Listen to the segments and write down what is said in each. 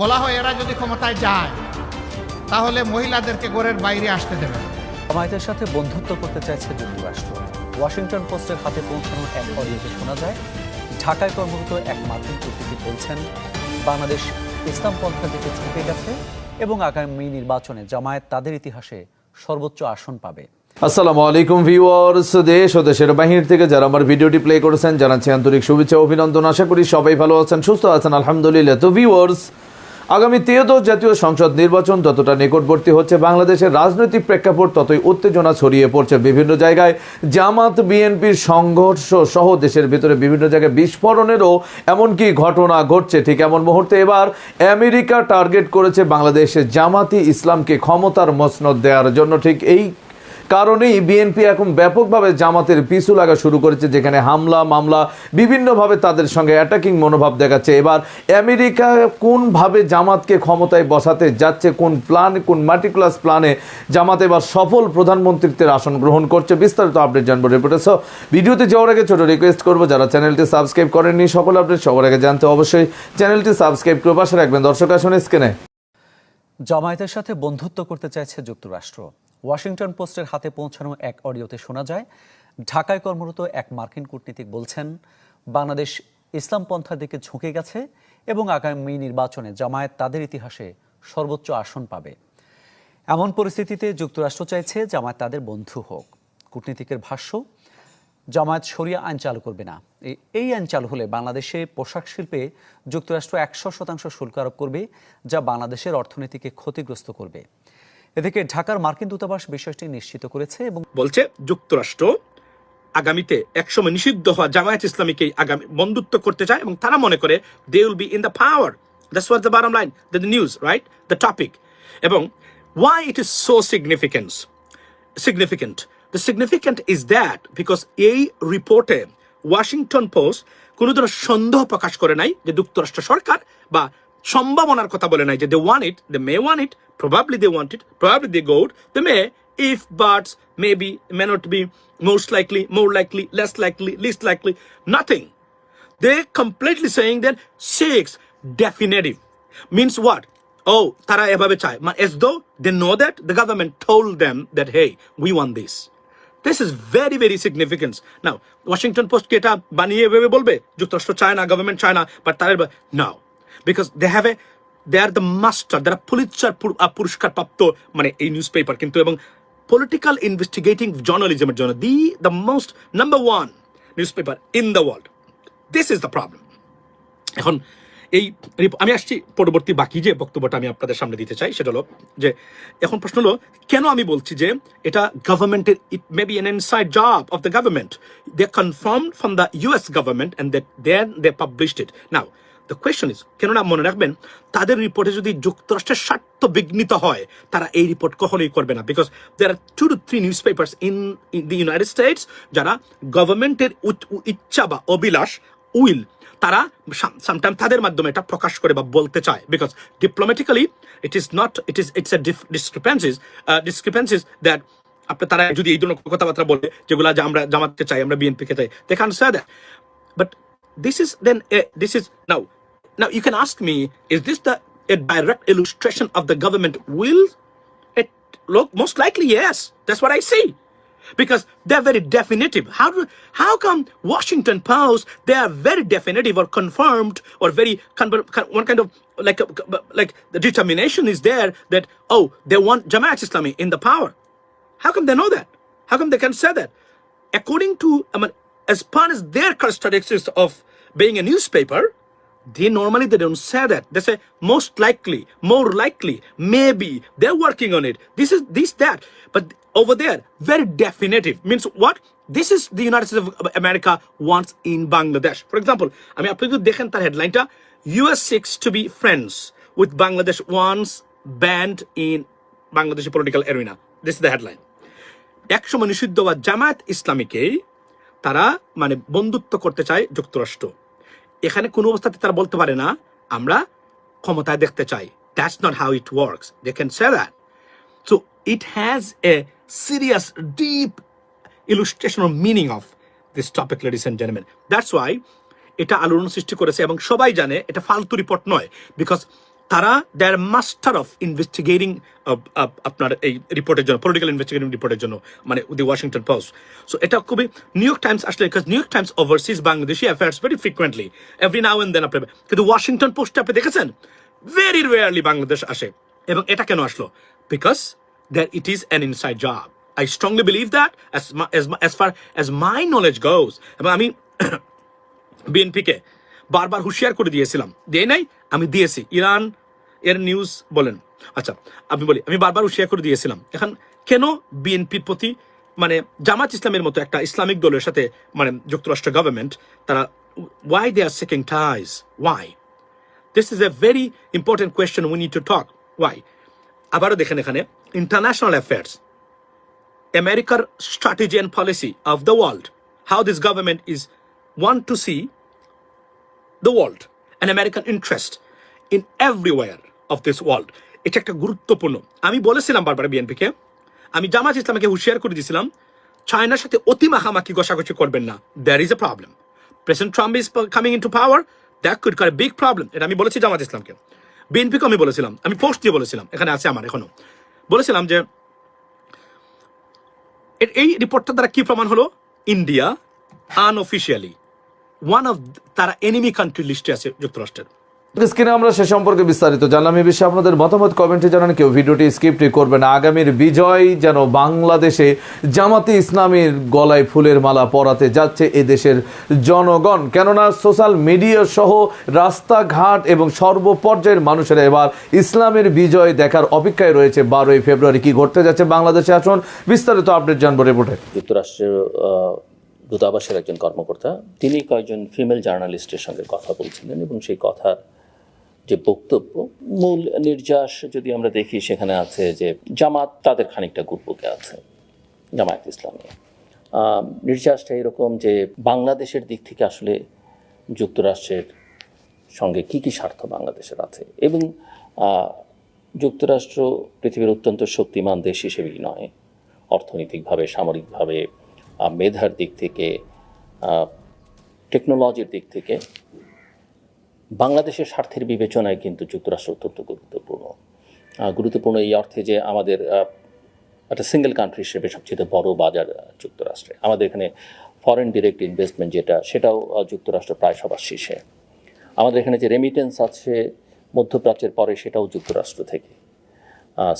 বলা হয় এরা যদি ক্ষমতায় যায় তাহলে মহিলাদেরকে ঘরের বাইরে আসতে দেবে। না। সাথে বন্ধুত্ব করতে চাইছে যুক্তরাষ্ট্র ওয়াশিংটন পোস্টের হাতে পৌঁছানো এক অডিওতে শোনা যায়। ঢাকায় কর্মরত এক মার্কিন কূটনীতিক বলছেন বাংলাদেশ ইসলাম পন্থার দিকে ঝুঁকে গেছে এবং আগামী নির্বাচনে জামায়াত তাদের ইতিহাসে সর্বোচ্চ আসন পাবে। আসসালামু আলাইকুম ভিউয়ার্স দেশ ও দেশের বাহির থেকে যারা আমার ভিডিওটি প্লে করেছেন জানাচ্ছি আন্তরিক শুভেচ্ছা অভিনন্দন। আশা করি সবাই ভালো আছেন সুস্থ আছেন আলহামদুলিল্লাহ। তো ভিউয়ার্স আগামী ত্রিয়দশ জাতীয় সংসদ নির্বাচন যতটা নিকটবর্তী হচ্ছে বাংলাদেশের রাজনৈতিক প্রেক্ষাপট, ততই উত্তেজনা ছড়িয়ে পড়ছে বিভিন্ন জায়গায়। জামাত, বিএনপির সংঘর্ষ সহ দেশের ভিতরে বিভিন্ন জায়গায় বিস্ফোরণেরও এমনকি ঘটনা ঘটছে। ঠিক এমন মুহূর্তে এবার আমেরিকা টার্গেট করেছে বাংলাদেশে জামাতি ইসলামকে ক্ষমতার মসনদ দেওয়ার জন্য। ঠিক এই কারণেই বিএনপি এখন ব্যাপকভাবে জামাতের পিছু লাগা শুরু করেছে, যেখানে হামলা, মামলা, বিভিন্নভাবে তাদের সঙ্গে অ্যাটাকিং মনোভাব দেখাচ্ছে। এবার আমেরিকা কোনভাবে জামাতকে ক্ষমতায় বসাতে যাচ্ছে, কোন প্ল্যান কোন মার্টিকুলাস প্ল্যানে জামাত এবার সফল প্রধানমন্ত্রীত্বের আসন গ্রহণ করছে, বিস্তারিত আপডেট জানব রিপোর্টে সো ভিডিওতে যাওয়ার আগে ছোটো রিকোয়েস্ট করব, যারা চ্যানেলটি সাবস্ক্রাইব করেননি, সকল আপডেট সবার আগে জানতে অবশ্যই চ্যানেলটি সাবস্ক্রাইব করে পাশে রাখবেন। দর্শক, আসুন স্ক্রিনে জামায়াতের সাথে বন্ধুত্ব করতে চাইছে যুক্তরাষ্ট্র। ওয়াশিংটন পোস্টের হাতে পৌঁছানো এক অডিওতে শোনা যায়, ঢাকায় কর্মরত এক মার্কিন কূটনীতিক বলছেন, বাংলাদেশ ইসলাম পন্থার দিকে ঝুঁকে গেছে এবং আগামী নির্বাচনে জামায়াত তাদের ইতিহাসে সর্বোচ্চ আসন পাবে। এমন পরিস্থিতিতে যুক্তরাষ্ট্র চাইছে জামায়াত তাদের বন্ধু হোক। কূটনীতিকের ভাষ্য, জামায়াত শরিয়া আইন চালু করবে না। এই আইন চালু হলে বাংলাদেশে পোশাক শিল্পে যুক্তরাষ্ট্র একশো শতাংশ শুল্ক আরোপ করবে, যা বাংলাদেশের অর্থনীতিকে ক্ষতিগ্রস্ত করবে। এদিকে ঢাকার মার্কিন দূতাবাস বিষয়টি নিশ্চিত করেছে এবং বলছে, যুক্তরাষ্ট্র আগামীতে একসময় নিষিদ্ধ হওয়া জামায়াত ইসলামীকে আগামী বন্ধুত্ব করতে চায় এবং তারা মনে করে they will be in the power that's was the bottom line the news right the topic এবং why it is so significance significant. The significant is that because এই রিপোর্টে ওয়াশিংটন পোস্ট কোনো ধরনের সন্দেহ প্রকাশ করে নাই যে যুক্তরাষ্ট্র সরকার বা সম্ভাবনার কথা বলে নাই যে they want it they may want it probably they want it probably they got they may buts may be may not be most likely more likely less likely least likely nothing they're completely saying that six definitive means what oh tara এভাবে চায় মানে as though they know that the government told them that hey we want this this is very very significant now washington post কি এটা বানিয়ে এভাবে বলবে যুক্তরাষ্ট্র চায় না গভর্নমেন্ট চায় না বাট তারা no because they have a, they are the master যারা পুলিৎসার পুরস্কার প্রাপ্ত মানে এই নিউজ পেপার কিন্তু এবং পলিটিক্যাল ইনভেস্টিগেটিং জার্নালিজমের জন্য the the most number one news paper in the world this is the problem এখন এই আমি আসছি পরবর্তী বাকি যে বক্তব্যটা আমি আপনাদের সামনে দিতে চাই, সেটা হলো যে এখন প্রশ্ন হলো, কেন আমি বলছি যে এটা গভর্নমেন্টের it may be an inside job of the government they confirm from the US government and then they published it now the question is কেননা মনে রাখবেন তাদের রিপোর্টে যদি যুক্তরাষ্ট্রের স্বার্থ বিঘ্নিত হয় তারা এই রিপোর্ট কখনোই করবে না because there are two two three newspapers in the United States যারা গভর্নমেন্টের ইচ্ছা বা অভিলাষ উইল তারা সামটাইম তাদের মাধ্যমে এটা প্রকাশ করে বা বলতে চায় because diplomatically it is not it is it's a discrepancies discrepancies that আপনার তারা যদি এই ধরনের কথাবার্তা বলে যেগুলো যে আমরা জামাতকে চাই আমরা বিএনপিকে চাই they can say that But this is then a, this is now you can ask me is this the a direct illustration of the government will? It look most likely yes. That's what I see. Because they're very definitive. How do, how come Washington Post they are very definitive or confirmed or very one kind of like like the determination is there that oh they want Jamaat Islami in the power. How come they know that? How come they can say that? According to, I mean, as far as their characteristics of being a newspaper, they normally they don't say that. They say most likely, more likely, maybe. They're working on it. This is this that. But over there, very definitive means what? This is the United States of America wants in Bangladesh. For example, I mean, আপনি যদি দেখেন তার হেডলাইনটা US seeks to be friends with Bangladesh once banned in Bangladeshi political arena. This is the headline. একসময় নিষিদ্ধ হওয়া জামায়াত ইসলামীকেই তারা মানে বন্ধুত্ব করতে চায় যুক্তরাষ্ট্র এখানে কোনো অবস্থাতে তারা বলতে পারে না, আমরা ক্ষমতায় দেখতে চাই। That's not how it works they can say that so it has a serious deep illustration of meaning of this topic ladies and gentleman that's why এটা আলোড়ন সৃষ্টি করেছে এবং সবাই জানে এটা ফালতু রিপোর্ট নয়। বিকজ তারা দেয়ার মাস্টার অফ ইনভেস্টিগেটিং আপনার এই রিপোর্টের জন্য পলিটিক্যাল ইনভেস্টিগেটিং রিপোর্টের জন্য মানে দি ওয়াশিংটন পোস্ট সো এটা খুবই নিউ ইয়র্ক টাইমস আসলে New York Times overseas Bangladeshi affairs very frequently every now and then আপনি, কিন্তু ওয়াশিংটন পোস্টে আপনি দেখেছেন? ভেরি রেয়ারলি বাংলাদেশ আসে। এবং এটা কেন আসলো? Because that it is an inside job I strongly believe that as far as my knowledge goes এবং আমি বিএনপিকে বারবার হুঁশিয়ার করে দিয়েছিলাম। দিয়ে নাই আমি দিয়েছি। ইরান এর নিউজ বলেন। আচ্ছা আমি বলি আমি বারবার হুঁশিয়ার করে দিয়েছিলাম। এখন কেন বিএনপির প্রতি মানে জামাত ইসলামের মতো একটা ইসলামিক দলের সাথে মানে যুক্তরাষ্ট্র গভর্নমেন্ট তারা why they are second ties why this is a very important question we need to talk why আবারও দেখেন এখানে ইন্টারন্যাশনাল অ্যাফেয়ার্স আমেরিকার strategy and policy of the world, how this government is want to see the world, an American interest in everywhere of this world. এটা একটা গুরুত্বপূর্ণ। আমি বলেছিলাম বারবার বিএনপিকে আমি জামাত ইসলামকে হুঁশিয়ার করে দিয়েছিলাম চায়নার সাথে অতি মাখামাখি ঘষাঘষি করবেন না। There is a problem president Trump is coming in to power that could car big problem এটা আমি বলেছি জামাত ইসলামকে। বিএনপিকে আমি বলেছিলাম। আমি পোস্ট দিয়ে বলেছিলাম। এখানে আছে আমার এখনও। বলেছিলাম যে এই রিপোর্টটা দ্বারা কি প্রমাণ হলো? ইন্ডিয়া আনঅফিসিয়ালি ওয়ান অফ তারা এনিমি কান্ট্রি লিস্টে আছে যুক্তরাষ্ট্রের। স্ক্রিনে আমরা সে সম্পর্কে বিস্তারিত জানলাম। এই বিষয়ে আপনাদের মতামত কমেন্টে জানান। কেউ ভিডিওটি স্কিপটি করবেন না। আগামীর বিজয় যেন বাংলাদেশে জামাতে ইসলামের গলায় ফুলের মালা পরাতে যাচ্ছে এ দেশের জনগণ। কেননা সোশ্যাল মিডিয়া সহ রাস্তাঘাট এবং সর্বপর্যায়ের মানুষেরা এবার ইসলামের বিজয় দেখার অপেক্ষায় রয়েছে। বারোই ফেব্রুয়ারি কি ঘটতে যাচ্ছে বাংলাদেশে? আসুন বিস্তারিত আপডেট জানব রিপোর্টে। যুক্তরাষ্ট্রের আহ, দূতাবাসের একজন কর্মকর্তা, তিনি কয়েকজন ফিমেল জার্নালিস্টের সঙ্গে কথা বলছিলেন এবং সেই কথার যে বক্তব্য, মূল নির্যাস যদি আমরা দেখি, সেখানে আছে যে জামাত তাদের খানিকটা গুরবুকে আছে, জামায়াত ইসলামী। নির্যাসটা এরকম যে বাংলাদেশের দিক থেকে আসলে যুক্তরাষ্ট্রের সঙ্গে কি কি স্বার্থ বাংলাদেশের আছে এবং যুক্তরাষ্ট্র পৃথিবীর অত্যন্ত শক্তিমান দেশ হিসেবেই নয়, অর্থনৈতিকভাবে, সামরিকভাবে মেধার দিক থেকে টেকনোলজির দিক থেকে, বাংলাদেশের স্বার্থের বিবেচনায় কিন্তু যুক্তরাষ্ট্র অত্যন্ত গুরুত্বপূর্ণ। গুরুত্বপূর্ণ এই অর্থে যে আমাদের একটা সিঙ্গেল কান্ট্রি হিসেবে সবচেয়ে বড় বাজার যুক্তরাষ্ট্রে। আমাদের এখানে ফরেন ডিরেক্ট ইনভেস্টমেন্ট যেটা, সেটাও যুক্তরাষ্ট্র প্রায় সবার শীর্ষে। আমাদের এখানে যে রেমিটেন্স আছে, মধ্যপ্রাচ্যের পরে সেটাও যুক্তরাষ্ট্র থেকে।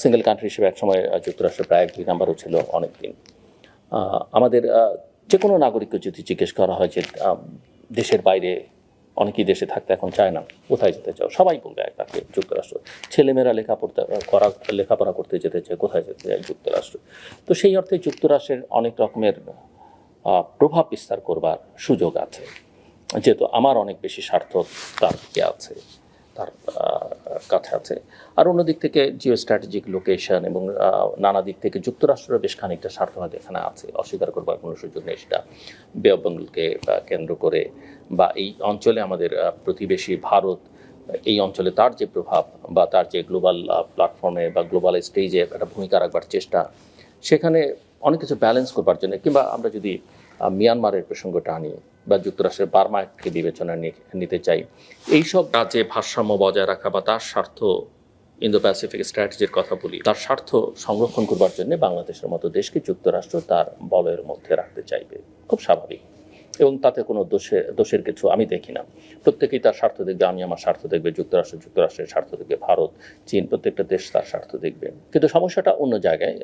সিঙ্গেল কান্ট্রি হিসেবে একসময় যুক্তরাষ্ট্র প্রায় দুই নাম্বারও ছিল অনেক দিন আমাদের যে কোনো নাগরিককে যদি জিজ্ঞেস করা হয় যে দেশের বাইরে অনেকেই দেশে থাকতে এখন চায় না, কোথায় যেতে চাও? সবাই বলবে এক তাকে যুক্তরাষ্ট্র। ছেলেমেয়েরা লেখাপড়তে করা, লেখাপড়া করতে যেতে চায়, কোথায় যেতে চায়? যুক্তরাষ্ট্র। তো সেই অর্থে যুক্তরাষ্ট্রের অনেক রকমের প্রভাব বিস্তার করবার সুযোগ আছে। যেহেতু আমার অনেক বেশি স্বার্থ তার দিকে আছে। তার কাছে আছে। আর অন্য দিক থেকে জিও স্ট্র্যাটেজিক লোকেশন এবং নানা দিক থেকে যুক্তরাষ্ট্রের বেশ খানিকটা স্বার্থ হয়তো এখানে আছে। অস্বীকার করবার কোনো সুযোগ নেই সেটা বেঙ্গলকে কেন্দ্র করে বা এই অঞ্চলে আমাদের প্রতিবেশী ভারত, এই অঞ্চলে তার যে প্রভাব বা তার যে গ্লোবাল প্ল্যাটফর্মে বা গ্লোবাল স্টেজে একটা ভূমিকা রাখবার চেষ্টা, সেখানে অনেক কিছু ব্যালেন্স করবার জন্য কিংবা আমরা যদি মিয়ানমারের প্রসঙ্গটা আনি বা যুক্তরাষ্ট্রের বার্মাকে বিবেচনা নিতে চাই। এইসব রাজ্যে ভারসাম্য বজায় রাখা বা তার স্বার্থ ইন্দো প্যাসিফিক স্ট্র্যাটেজির কথা বলি, তার স্বার্থ সংরক্ষণ করবার জন্য বাংলাদেশের মতো দেশকে যুক্তরাষ্ট্র তার বলয়ের মধ্যে রাখতে চাইবে। খুব স্বাভাবিক। এবং তাতে কোনো দোষে, দোষের কিছু আমি দেখি না। প্রত্যেকেই তার স্বার্থ দেখবে, আমি আমার স্বার্থ দেখবে, যুক্তরাষ্ট্র যুক্তরাষ্ট্রের স্বার্থ দেখবে, ভারত, চীন, প্রত্যেকটা দেশ তার স্বার্থ দেখবে। কিন্তু সমস্যাটা অন্য জায়গায়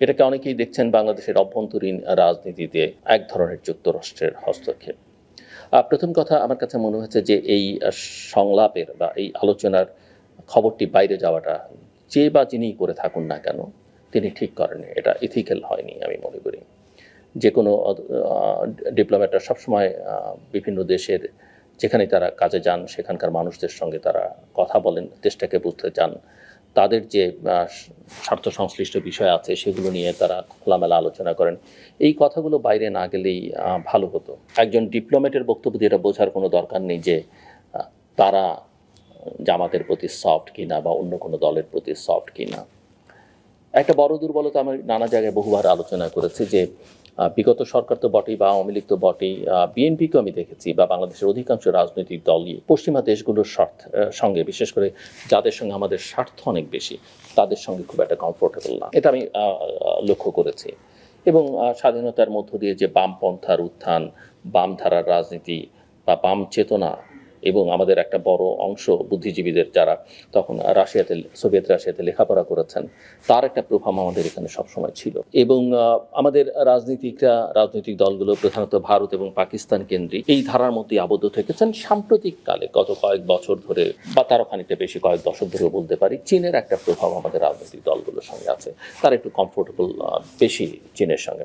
এটাকে অনেকেই দেখছেন বাংলাদেশের অভ্যন্তরীণ রাজনীতিতে এক ধরনের যুক্তরাষ্ট্রের হস্তক্ষেপ। প্রথম কথা আমার কাছে মনে হয়েছে যে এই সংলাপের বা এই আলোচনার খবরটি বাইরে যাওয়াটা যে বা যিনি করে থাকুন না কেন, তিনি ঠিক করেনি এটা ইথিক্যাল হয়নি আমি মনে করি। যে কোনো ডিপ্লোম্যাটরা সবসময় বিভিন্ন দেশের যেখানে তারা কাজে যান, সেখানকার মানুষদের সঙ্গে তারা কথা বলেন, দেশটাকে বুঝতে চান। তাদের যে স্বার্থ সংশ্লিষ্ট বিষয় আছে সেগুলো নিয়ে তারা খোলামেলা আলোচনা করেন। এই কথাগুলো বাইরে না গেলেই ভালো হতো। একজন ডিপ্লোমেটের বক্তব্য দিয়ে এটা বোঝার কোনো দরকার নেই যে তারা জামাতের প্রতি সফট কিনা বা অন্য কোনো দলের প্রতি সফট কিনা। একটা বড় দুর্বলতা আমি নানা জায়গায় বহুবার আলোচনা করেছি যে বিগত সরকার তো বটেই বা আওয়ামী লীগ তো বটেই বিএনপিকেও আমি দেখেছি বা বাংলাদেশের অধিকাংশ রাজনৈতিক দলই পশ্চিমা দেশগুলোর স্বার্থ সঙ্গে, বিশেষ করে যাদের সঙ্গে আমাদের স্বার্থ অনেক বেশি, তাদের সঙ্গে খুব একটা কমফোর্টেবল না। এটা আমি লক্ষ্য করেছি। এবং স্বাধীনতার মধ্য দিয়ে যে বামপন্থার উত্থান বাম ধারার রাজনীতি বা বাম চেতনা এবং আমাদের একটা বড় অংশ বুদ্ধিজীবীদের যারা তখন রাশিয়াতে, সোভিয়েত রাশিয়াতে লেখাপড়া করেছেন, তার একটা প্রভাব আমাদের এখানে সবসময় ছিল। এবং আমাদের রাজনীতিকরা, রাজনৈতিক দলগুলো প্রধানত ভারত এবং পাকিস্তান কেন্দ্রিক এই ধারার মধ্যে আবদ্ধ থেকেছেন। সাম্প্রতিক কালে গত কয়েক বছর ধরে বা তারও খানিকটা বেশি কয়েক দশক ধরেও বলতে পারি, চীনের একটা প্রভাব আমাদের রাজনৈতিক দলগুলোর সঙ্গে আছে। তারা একটু কমফোর্টেবল বেশি চীনের সঙ্গে।